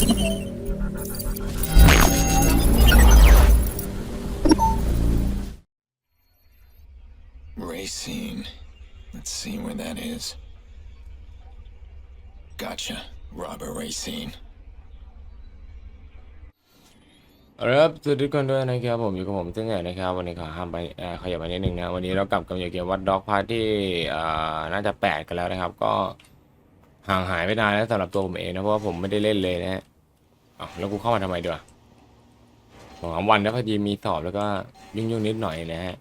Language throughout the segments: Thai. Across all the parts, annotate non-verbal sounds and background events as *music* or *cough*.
Racine. Let's see where that is. Gotcha. Robert Racine. เอาละครับสวัสดีทุกคนด้วยนะครับผมอยู่กับผมซึ่งใหญ่นะครับวันนี้ขอห้ามไปเอ่อขยับไปนิดนึงนะวันนี้เรากลับกับเกมวัดด็อกพาร์ที่อ่าน่าจะแปดกันแล้วนะครับ ก็ห่างหายไปนานแล้วสำหรับตัวผมเองนะเพราะว่าผมไม่ได้เล่นเลยนะฮะ อ้าวแล้วกูเข้ามาทำไมด้วยสองสามวันแล้วพอดีมีสอบแล้วก็ยุ่งยุ่งๆนิดหน่อยนะฮะ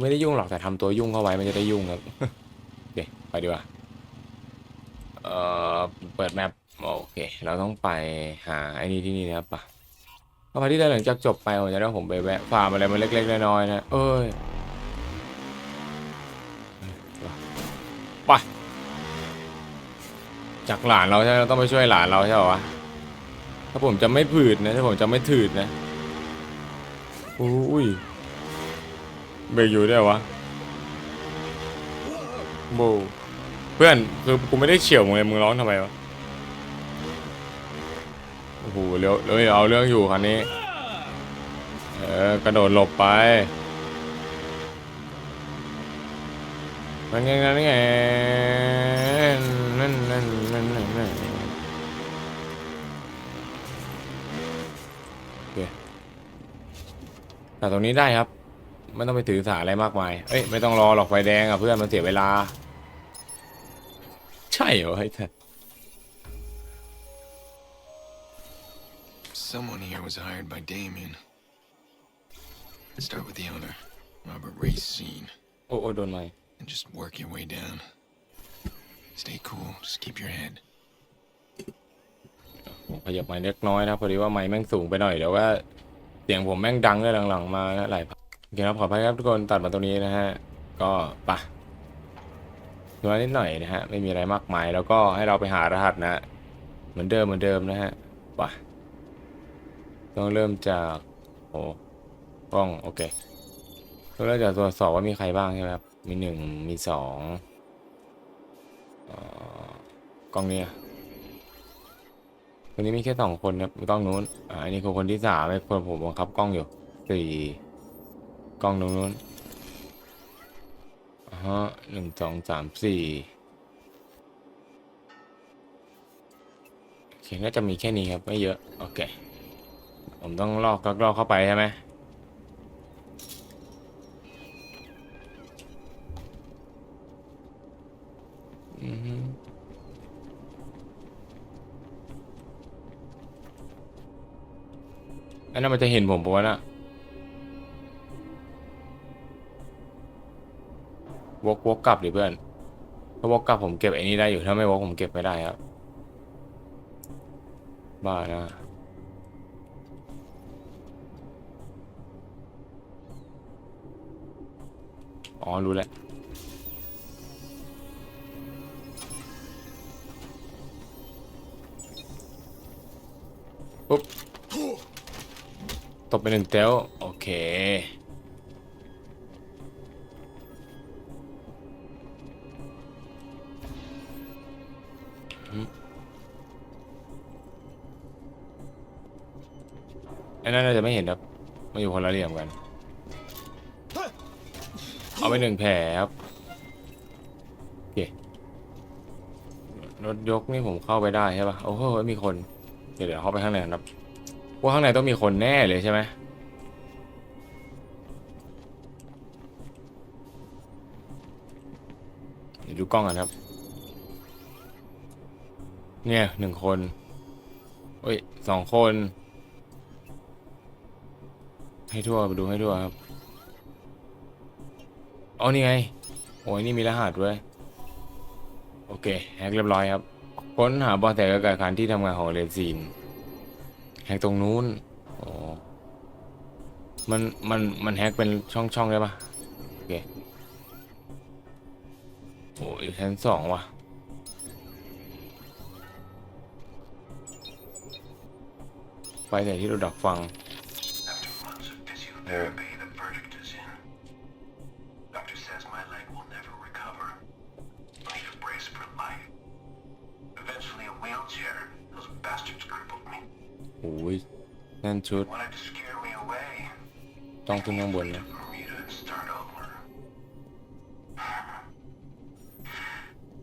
ไม่ได้ยุ่งหรอกแต่ทำตัวยุ่งเข้าไว้มันจะได้ยุ่งครับเดี๋ยวไปดีกว่าเอ่อเปิดแมปโอเค เราต้องไปหาไอ้นี่ที่นี่นะครับปะพอพาร์ทที่แล้หลังจากจบไปผมจะได้ผมไปแวะฟาร์มอะไรมาเล็กๆน้อยๆนะเอ้ยไปจากหลานเราใช่เราต้องไปช่วยหลานเราใช่ป่าวะ ถ้าผมจะไม่ผืดนะถ้าผมจะไม่ถืดนะอุ้ยเบรกอยู่ได้วยวะโบเพื่อนคือกูไม่ได้เฉียวมึงเลยมึงร้องทำไมวะโอ้โหเร็วเร็วเอาเรื่องอยู่คันนี้เออกระโดดหลบไปมันไงนั่นไงนั่นนั่นนั่นนั่น แต่ตรงนี้ได้ครับ ไม่ต้องไปถือสาอะไรมากมาย เอ้ยไม่ต้องรอหรอกไฟแดงอะเพื่อนมันเสียเวลา ใช่เหรอไอ้ท่าน Someone here was hired by Damien. Let's start with the owner, Robert Racine, โอ้โอ้โดนไหม and just work your way down. Stay cool. Just keep your head. ผมขยับไม้เล็กน้อยนะพอดีว่าไม้แม่งสูงไปหน่อยเดี๋ยวว่า เสียงผมแม่งดังเลยหลังๆ มานะหลายพักโอเคครับขออภัยครับทุกคนตัดมาตรงนี้นะฮะ ก็ปะดูนิดหน่อยนะฮะ ไม่มีอะไรมากมาย แล้วก็ให้เราไปหารหัสนะ เหมือนเดิมเหมือนเดิมนะฮะปะต้องเริ่มจากโอ้กล้องโอเคต้องเริ่มจากตรวจสอบว่ามีใครบ้างใช่ไหมครับมีหนึ่งมีสองอกล้องเนี้ คนนี้มีแค่สองคนครับกล้องนู้นอ่าอันนี้คือคนที่สามไอ้คนผมบังคับกล้องอยู่สี่กล้องตรงนู้นอ่าฮะหนึ่งสองสามสี่โอเคน่าจะมีแค่นี้ครับไม่เยอะโอเค ผมต้องลอกลอกเข้าไปใช่ไหมอือฮึ อันนั้นมันจะเห็นผมปะวะน่ะวกวกกลับดิเพื่อน ถ้าวกกลับผมเก็บไอ้นี้ได้อยู่ ถ้าไม่วกผมเก็บไม่ได้ครับ บ้านะ อ๋อ รู้แล้วปุ๊บ บไปหนึ่งเตลโอเค อันนั้นน่าจะไม่เห็นครับมาอยู่คนละเหลี่ยมกัน เอาไปหนึ่งแผลครับโอเครถยกนี่ผมเข้าไปได้ใช่ปะโอ้โหมีคน เดี๋ยวเดี๋ยวเข้าไปข้างในครับ ว่าข้างในต้องมีคนแน่เลยใช่ไหมเดี๋ยวดูกล้องกันครับ เนี่ยหนึ่งคนเอ้ยสองคน ให้ทั่วไปดูให้ทั่วครับอ๋อนี่ไง โอ้ยนี่มีรหัสด้วยโอเคแฮกเรียบร้อยครับ ค้นหาเบอแสกับการที่ทำงานของเรซีน แฮกตรงนู้นอ๋อมัน มัน มันแฮกเป็นช่องช่องได้ปะโอเค โอ้ยชั้นสองว่ะไฟแต่ที่เราดักฟัง After months นั่นชุด Wanted to scare me away. ต้องขึ้นข้างบน To นะ Bermuda and start over.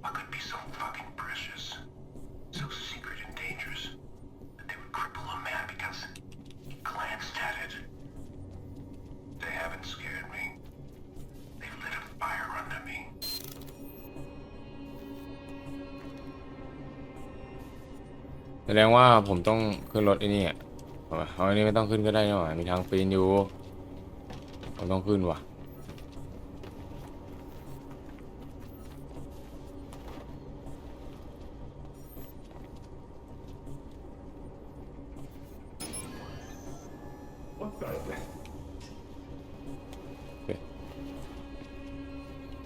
What could be so fucking precious, so secret and dangerous, that they would cripple a man because he glanced at it? They haven't scared me. They've lit a fire under me. แสดงว่าผมต้องขึ้นรถไอ้นี่อะ เอาอันนี้ไม่ต้องขึ้นก็ได้นี่หว่ามีทางปีนอยู่ผมต้องขึ้นว่ะ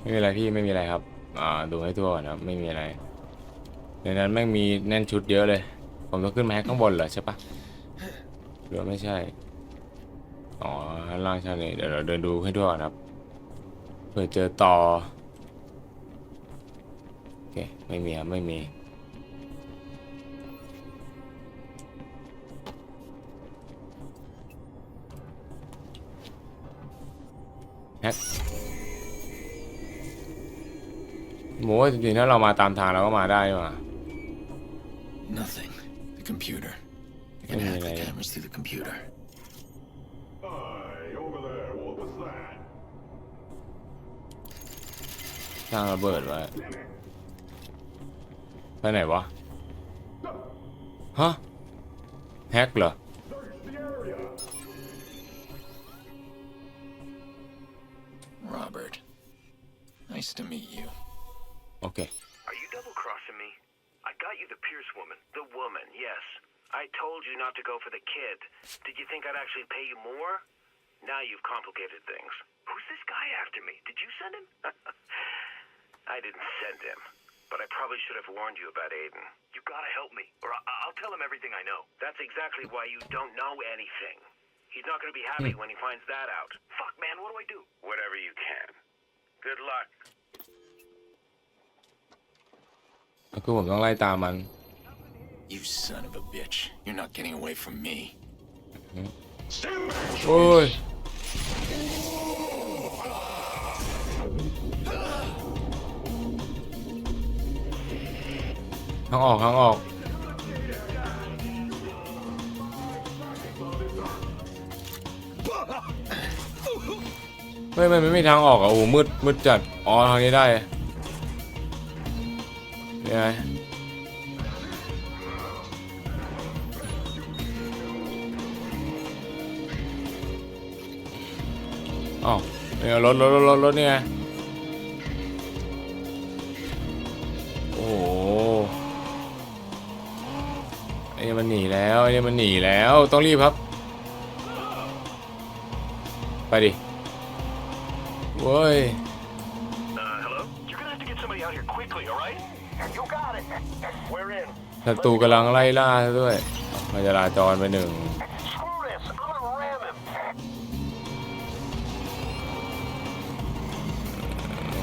ไม่มีอะไรพี่ไม่มีอะไรครับ อ่าดูให้ทั่วก่อนะครับไม่มีอะไร ในนั้นแม่งมีแน่นชุดเยอะเลย ผมต้องขึ้นมาข้างบนเหรอใช่ปะ หรือไม่ใช่ อ๋อข้างล่างใช่นี่เดี๋ยวเราเดินดูให้ทั่วก่อนครับ เผื่อเจอต่อ โอเค ไม่มีครับ ไม่มี แฮกโม้จริงๆถ้าเรามาตามทางเราก็มาได้นี่หว่า Nothing. The computer. I can Mm, hack the yeah. cameras through the computer. Hey, over there, what was that? สร้างระเบิดไว้ไปไหนวะ ฮะ แฮกเหรอ Search the area! Robert. Nice to meet you. โอเค Are you double crossing me? I got you the Pierce woman. The woman, yes. I told you not to go for the kid. Did you think I'd actually pay you more? Now you've complicated things. Who's this guy after me? Did you send him? *laughs* I didn't send him. But I probably should have warned you about Aiden. You gotta help me, or I- I'll tell him everything I know. That's exactly why you don't know anything. He's not gonna be happy when he finds that out. Fuck, man, what do I do? Whatever you can. Good luck. ก็คือผมต้องไล่ตามมัน You son of a bitch. You're not getting away from me. Stand back! โอ้ยทางออกทางออกเฮ้ยมันไม่มีทางออกอะโอ้โหมืดมืดจัด อ๋อ ทางนี้ได้นี่ไนี่ไงรถรถรถรถรถนี่ไงโอ้โหไอ้นี่มันหนีแล้วไอ้นี่มันหนีแล้วต้องรีบครับ ไปดิเว้ย Uh, hello? You're gonna have to get somebody out here quickly, alright? You got it. We're in. ศัตรูกำลังไล่ล่าด้วยมาจราจรไปหนึ่ง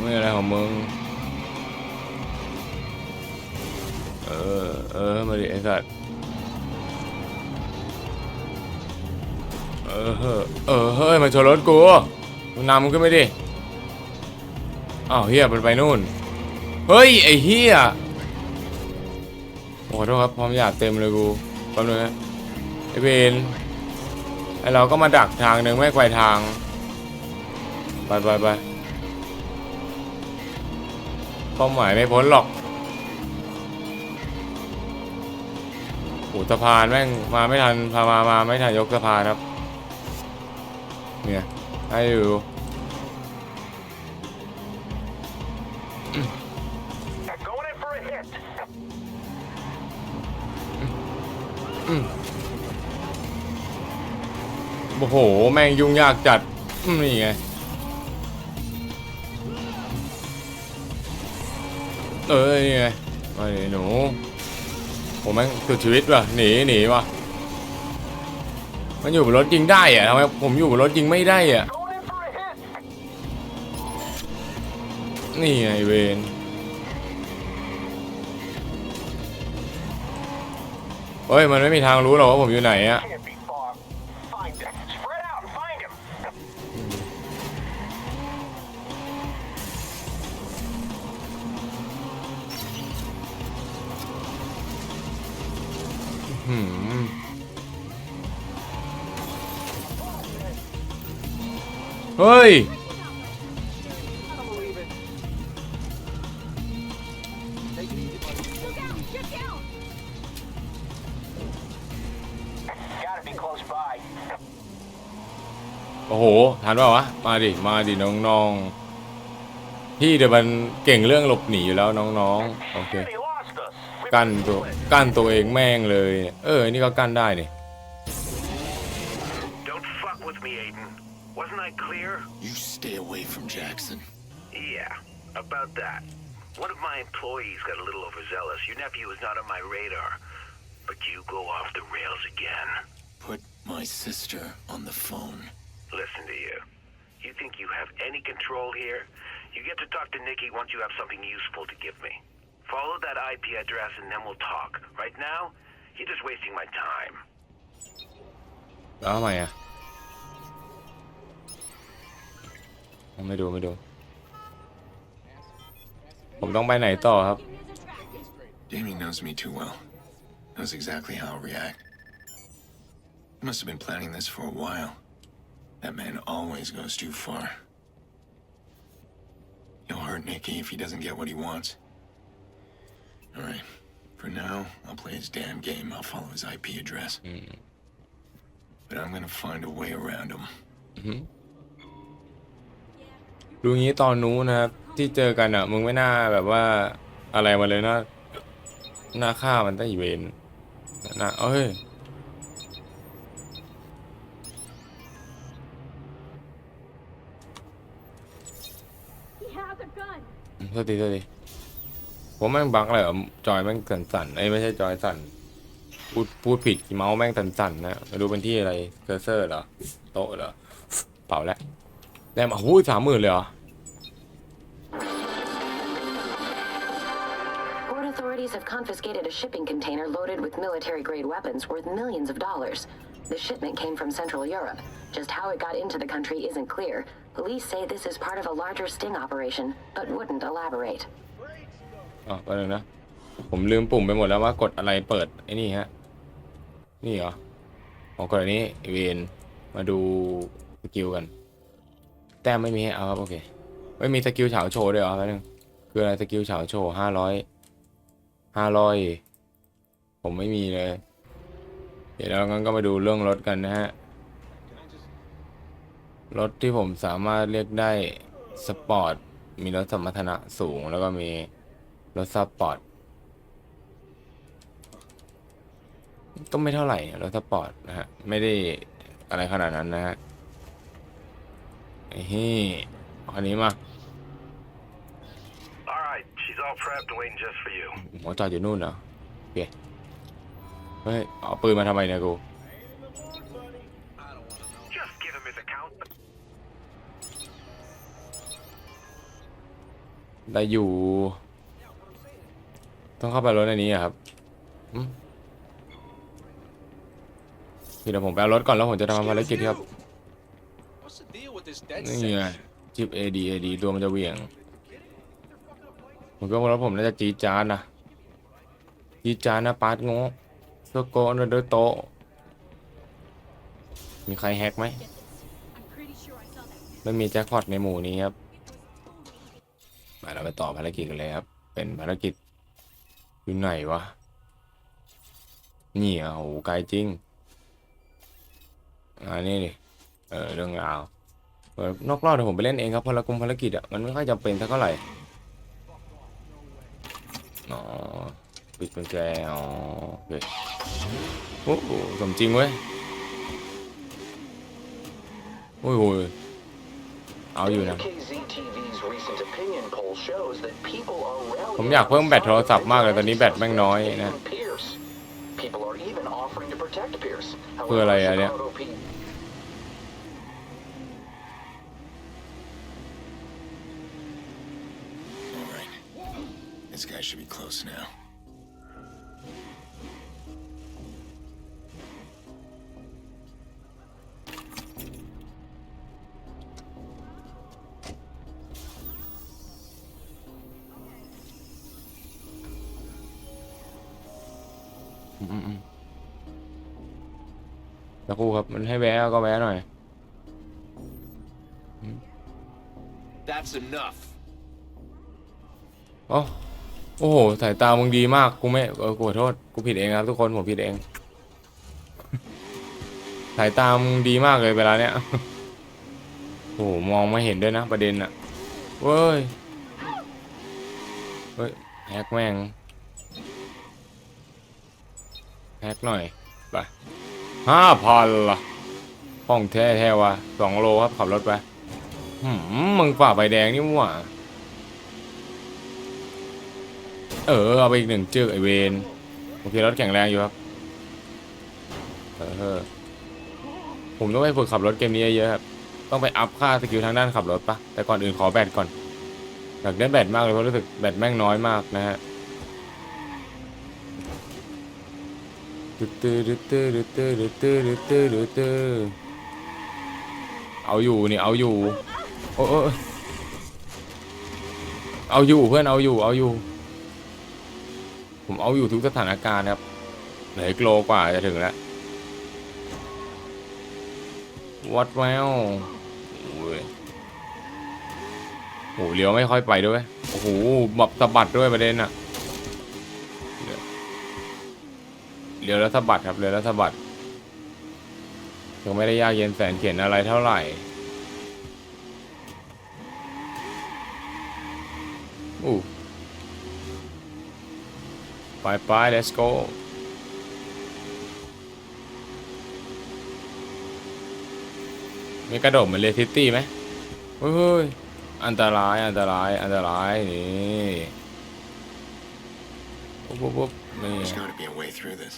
ไม่อะไรของมึง เออ เออ มาดิไอ้สัตว์ เออ เออ เฮ้ย มาชนรถกูมึงนำมึงขึ้นไปดิอ้าวเฮียมันไปนู่น เฮ้ย ไอ้เฮียโอ้ขอโทษครับพร้อมหยาบเต็มเลยกูแป๊บนึงนะไอ้เวนไอ้เราก็มาดักทางหนึ่งไม่ไปทาง ไปไปไป ป้าหมายไม่พ้นหรอกโอ้สะพานแม่งมาไม่ทันพามามาไม่ทันยกสะพานครับ เนี่ยให้อยู่โอ้โห แม่งยุ่งยากจัด นี่ไง เอ้ยนี่ไงมาดิหนูผมแม่งสุดชีวิตว่ะหนีหนีว่ะมันอยู่บนรถยิงได้อะทำไมผมอยู่บนรถยิงไม่ได้อะนี่ไงเวนเฮ้ยมันไม่มีทางรู้หรอกว่าผมอยู่ไหนอะ เฮ้ย Gotta be close by. โอ้โห ทันเปล่าวะ มาดิ มาดิ น้องๆ พี่เดี๋ยวมันเก่งเรื่องหลบหนีอยู่แล้วน้องๆ โอเค They lost us. We กั้นตัวกั้นตัวเองแม่งเลย เออ นี่ก็กั้นได้นี่ Don't fuck with me, Aiden. Wasn't I clear? You stay away from Jackson. Yeah, about that. One of my employees got a little overzealous. Your nephew is not on my radar. But you go off the rails again. Put my sister on the phone. Listen to you. You think you have any control here? You get to talk to Nikki once you have something useful to give me. Follow that IP address and then we'll talk. Right now, you're just wasting my time. แล้วทำไมอ่ะ ไม่ดูไม่ดู ผมต้องไปไหนต่อครับ Damien knows me too well. Knows exactly how I'll react. He must have been planning this for a while. That man always goes too far. He'll hurt Nicky if he doesn't get what he wants. Alright. For now, I'll play his damn game. I'll follow his IP address. But I'm gonna find a way around him. ดูงี้ตอนนู้นนะครับ ที่เจอกันอะ มึงไม่น่าแบบว่าอะไรมาเลยนะหน้าฆ่ามันตั้งอีเวนนะเอ้ย He has a gun. โทษทีโทษที ผมแม่งบักเลยเหรอจอยแม่งสั่นๆไอ้ไม่ใช่จอยสั่น พูดพูดผิดเมาส์แม่งสั่นๆนนะไม่รู้เป็นที่อะไรเคอร์เซอร์เหรอโต๊ะเหรอเปล่าแล้วแต้มอะหูสามหมื่นเลยเหรอ Port authorities have confiscated a shipping container loaded with military grade weapons worth millions of dollars. The shipment came from Central Europe. Just how it got into the country isn't clear. Police say this is part of a larger sting operation, but wouldn't elaborate. อ๋อไปเลยนะ ผมลืมปุ่มไปหมดแล้วว่ากดอะไรเปิดไอ้นี่ฮะ นี่เหรอของกดอันนี้เวนมาดูสกิลกัน แต้มไม่มีให้เอาครับโอเค ไม่มีสกิลเฉาโชว์ด้วยเหรอแป๊บนึงคืออะไรสกิลเฉาโชว์ห้าร้อยห้าร้อยผมไม่มีเลย เดี๋ยวเรางั้นก็มาดูเรื่องรถกันนะฮะ รถที่ผมสามารถเรียกได้ สปอร์ต มีรถสมรรถนะสูงแล้วก็มี รถสปอร์ตก็ไม่เท่าไหร่เนี่ยรถสปอร์ตนะฮะ ไม่ได้อะไรขนาดนั้นนะฮะไอ้เฮ้ยอันนี้มา All right, she's all prepped, waiting just for you. หัวจอดอยู่นู่นเหรอโอเคเฮ้ยเอาปืนมาทำไมเนี่ยกู Just give him his account. ได้อยู่ ต้องเข้าไปรถในนี้อะครับอืมพี่เดี๋ยวผมไปเอารถก่อนแล้วผมจะทำภารกิจครับ What's the deal with this dead นี่ไง section? จิบ AD AD ตัวมันจะเหวี่ยง ผมก็ว่ารถผมน่าจะจีดจานนะจีดจานนะปาร์ตงงโซโกนเดอโตะมีใครแฮกไหม I'm pretty sure I saw that. ไม่มีแจ็คพอตในหมู่นี้ครับมาเราไปต่อภารกิจกันเลยครับ เป็นภารกิจ อยู่ไหนวะ นี่อะโหไกลจริงอันนี้ดิเออเรื่องราว นอกรอบเดี๋ยวผมไปเล่นเองครับภารกุมภารกิจอะมันไม่ค่อยจำเป็นสักเท่าไหร่อ๋อปิดกุญแจอ๋อโอเคโอ้โหสมจริงเว้ยโอ้ยโอ้ยเอาอยู่นะ ผมอยากเพิ่มแบตโทรศัพท์มากเลยตอนนี้แบตแม่งน้อยนะ Pierce. People are even offering to protect Pierce. เพื่ออะไรอะเนี่ย That's enough. โอ้โอ้โหสายตามึงดีมาก กูไม่เออกูขอโทษ กูผิดเองครับทุกคน ผมผิดเอง สายตามึงดีมากเลยเวลาเนี้ย โอ้โหมองไม่เห็นด้วยนะประเด็นอะเว้ย เฮ้ยแฮกแม่งแฮกหน่อยไปห้าพันละห้องแท้แท้วะสองโลครับขับรถไป มึงฝ่าใบแดงนี่มั่วเออ เอาไปอีกหนึ่งเจือไอเวนโอเครถแข็งแรงอยู่ครับเออผมต้องไปฝึกขับรถเกมนี้เยอะครับ ต้องไปอัพค่าสกิลทางด้านขับรถปะแต่ก่อนอื่นขอแบตก่อน อยากได้แบตมากเลยเพราะรู้สึกแบตแม่งน้อยมากนะฮะตึ๊ดตึ๊ดตึ๊ดตึ๊ดตึ๊ดตึ๊ดตึ๊ดเอาอยู่นี่เอาอยู่ โอ้โอ้เอาอยู่เพื่อนเอาอยู่เอาอยู่ ผมเอาอยู่ทุกสถานการณ์ครับเหลืออีกโลกว่าจะถึงแล้ววัดแววโอ้โอ้โหเลี้ยวไม่ค่อยไปด้วยโอ้โหแบบสะบัดด้วยประเด็นอะเลี้ยวแล้วสะบัดครับเลี้ยวแล้วสะบัดยังไม่ได้ยากเย็นแสนเขียนอะไรเท่าไหร่ อู้ไปไป let's go มีกระโดดเหมือนเลซิตี้ไหมเฮ้ย อันตราย อันตราย อันตราย นี่ปุ๊บปุ๊บปุ๊บนี่ There's gotta be a way through this.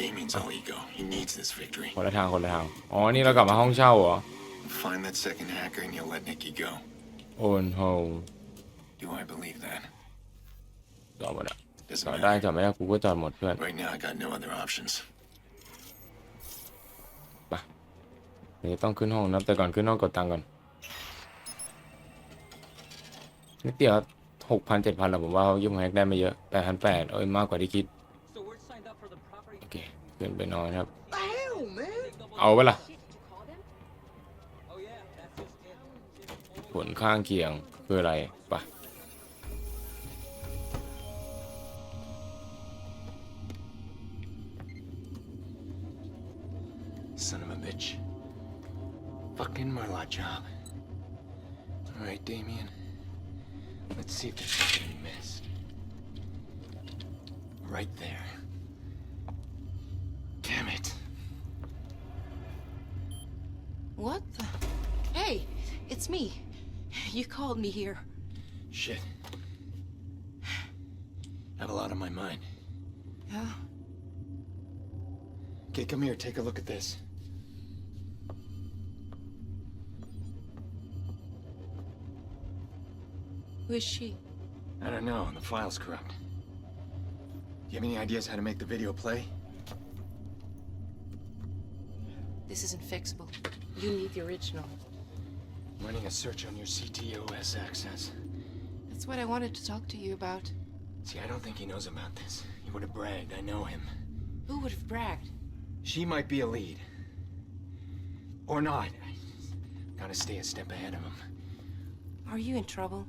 Damien's all ego. He needs this victory. คนละทาง คนละทาง อ๋อ นี่เรากลับมาห้องเช่าเหรอ Find that second hacker and you'll let Nikki go. โอนโฮ Do I believe that? จอดหมดอะ Doesn't จอดได้ matter. จอดไม่ได้กูก็จอดหมดเพื่อน Right now, I got no other options. นี่ต้องขึ้นห้องนับแต่ก่อนขึ้นห้องกดตังค์ก่อนนิดเดียวหกพันเจ็ดพันหรอผมว่าเขายุ่งแฮกได้ไม่เยอะแปดพันแปดเอ้ยมากกว่าที่คิด So we're signed up for the property. โอเคขึ้นไปนอนครับ The hell, man? เอาไปะละ Shit, did you call them? Oh yeah, that's just it. ผลข้างเคียงคืออะไรปะ Fucking Marlot job. Alright, Damien. Let's see if there's something we missed. Right there. Damn it. What the? Hey, it's me. You called me here. Shit. I Have a lot on my mind. Yeah? Okay, come here, take a look at this. Who is she? I don't know, the file's corrupt. Do you have any ideas how to make the video play? This isn't fixable. You need the original. I'm running a search on your CTOS access. That's what I wanted to talk to you about. See, I don't think he knows about this. He would have bragged, I know him. Who would have bragged? She might be a lead. Or not. Gotta stay a step ahead of him. Are you in trouble?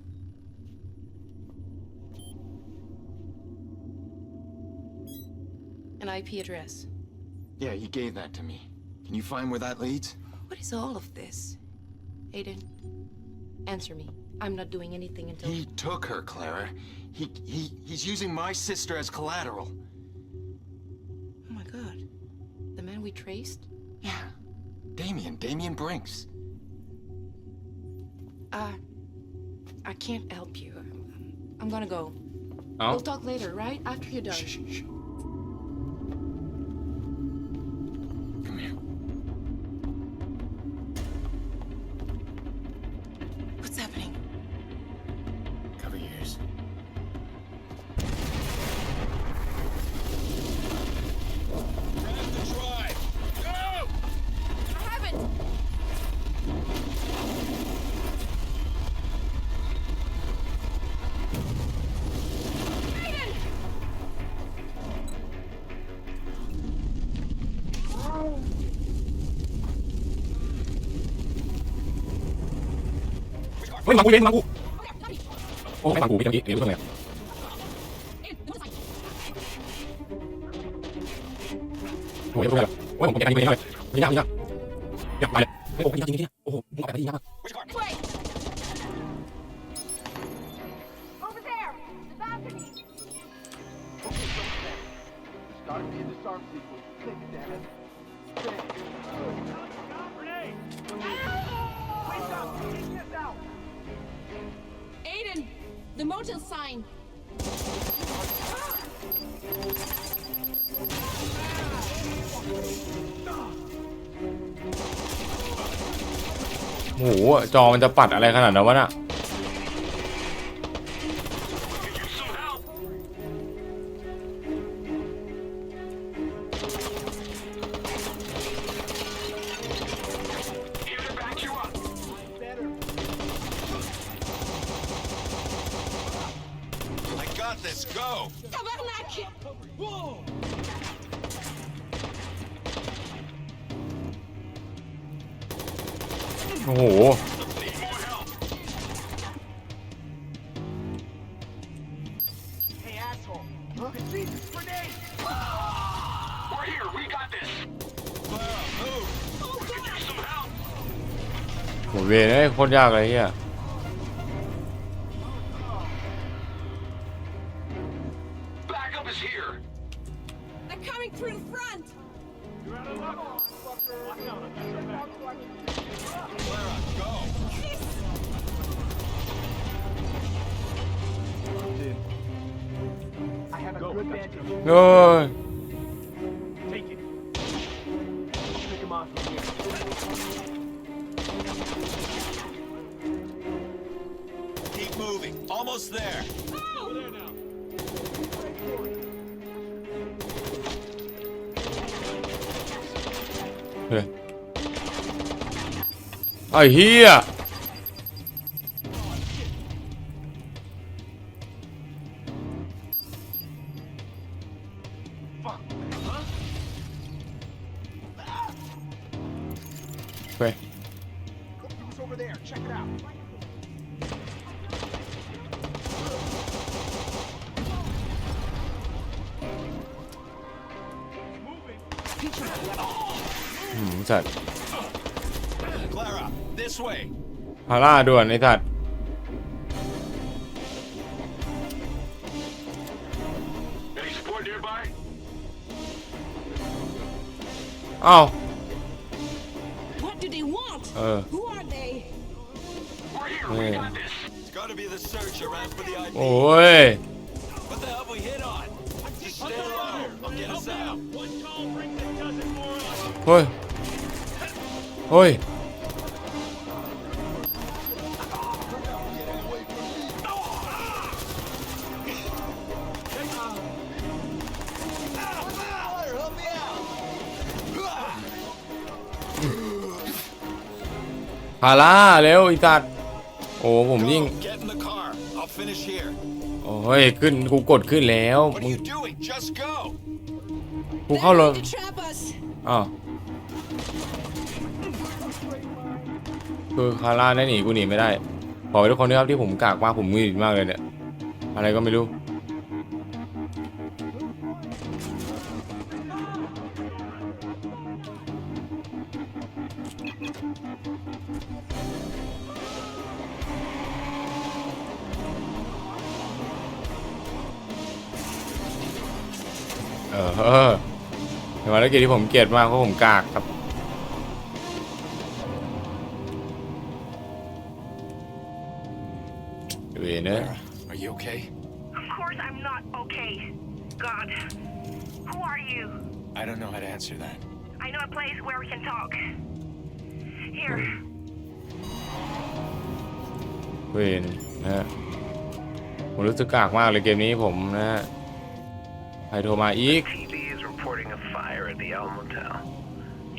An IP address. Yeah, he gave that to me. Can you find where that leads? What is all of this? Aiden, answer me. I'm not doing anything until... He took her, Clara. He, he, he's using my sister as collateral. Oh my god. The man we traced? Yeah. Damien, Damien Brinks. Uh, I can't help you. I'm, I'm gonna go. Oh. We'll talk later, right? After you're done. Shh, shh, shh. ฮ้ยมากูเวนมากูโอ้ยมากูพี่เมื่อกี้เดี๋ยวรู้ตรงไหนโอ้ยรู้ตรงไหนโอ้ยผมเก็บอันนี้ไปเลยไม่ยากไม่ยากอยากไปเลยโอ้โหยากจริงๆเนี่ยโอ้โหมึงเอาไปที่ยากมาก Over there! The balcony! Start me in the start sequence. Think, damn it. Aiden, the motel sign. โอ้โหจอมันจะปัดอะไรขนาดนั้นวะน่ะ I got this. Go. Tabarnak! โอ้โห Hey, asshole. Look at Jesus, grenade! We're here. We got this. Clara, move. โหเวนเอ้ยโคตรยากเลยเฮีย I have a good bandage. เฮ้ย Take it. I'll pick him off from here. Keep moving. Almost there. Over there now. เฮ้ย สัตว์ Clara, this way. พาร่าด่วนไอ้สัตว์ Any support nearby? อ้าว What do they want? เออ Who are they? We're here. Yeah. We got this. It's got to be the searcher around for the IP. โอ้ย ฮ้ย เฮ้ย พาร่าเร็วไอ้สัตว์โอ้ผมยิ่ง Go, Get in the car. I'll finish here. โอ้ยขึ้นกูกดขึ้นแล้ว What มึ are ง you doing? Just go. กูเข้ารถ To trap us! อ้าว คือคาร่าได้หนีกูหนีไม่ได้ ขอให้ทุกคนด้วยครับที่ผมกากมากผมมืดมากเลยเนี่ย อะไรก็ไม่รู้ เออเป็นภารกิจที่ผมเกลียดมากเพราะผมกากครับ you? I don't know how to answer that. I know a place where we can talk. Here. เวนนะฮะผมรู้สึกกากมากเลยเกมนี้ผมนะฮะใครโทรมาอีก TV is reporting a fire at the El Motel.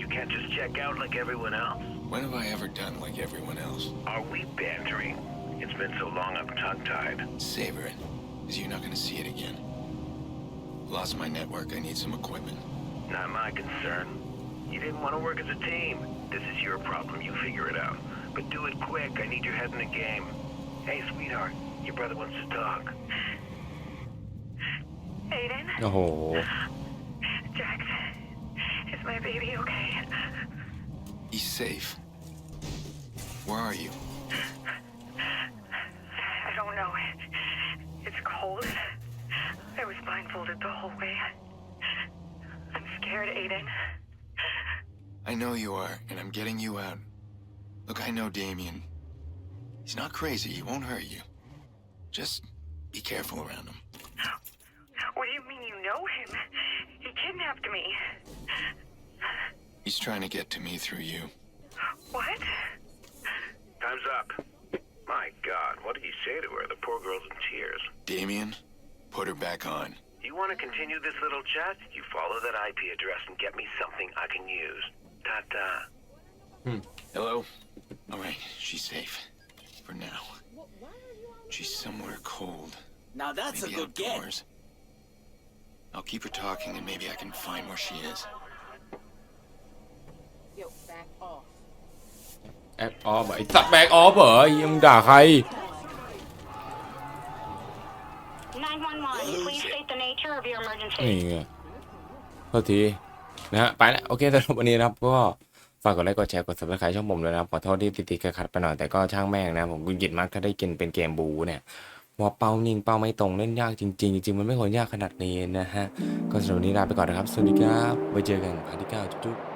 You can't just check out like everyone else. When have I ever done like everyone else? Are we bantering? It's been so long I'm tongue-tied. Savor it, because you're not gonna see it again. Lost my network. I need some equipment. Not my concern. You didn't want to work as a team. This is your problem. You figure it out. But do it quick. I need your head in the game. Hey, sweetheart. Your brother wants to talk. Aiden? Oh. Jax, is my baby okay? He's safe. Where are you? I was blindfolded the whole way. I'm scared, Aiden. I know you are, and I'm getting you out. Look, I know Damien. He's not crazy. He won't hurt you. Just be careful around him. What do you mean you know him? He kidnapped me. He's trying to get to me through you. What? Time's up. My God, what did he say to her? The poor girl's in tears. Damien, put her back on. You want to continue this little chat? You follow that IP address and get me something I can use. Ta-ta. Hello? All right, she's safe. For now. She's somewhere cold. Now that's maybe a good get. outdoors. I'll keep her talking and maybe I can find where she is. Yo, back off. แอคออฟไอ้สัตว์แบกออฟเหรอยังด่าใคร 911, please state the nature of your emergency. นี่ไงโทษทีนะฮะไปแล้วโอเคสำหรับวันนี้นะครับก็ฝากกดไลค์กดแชร์กด subscribe ช่องผมด้วยนะครับขอโทษที่ติดๆขัดๆไปหน่อยแต่ก็ช่างแม่งนะผมกุญกิดมากถ้าได้กินเป็นเกมบูเนี่ยหัวเป้านิ่งเป้าไม่ตรงเล่นยากจริงๆจริงๆมันไม่ควรยากขนาดนี้นะฮะก็สำหรับวันนี้ลาไปก่อนนะครับสวัสดีครับไว้เจอกันพาร์ทที่เก้าจุ๊บๆ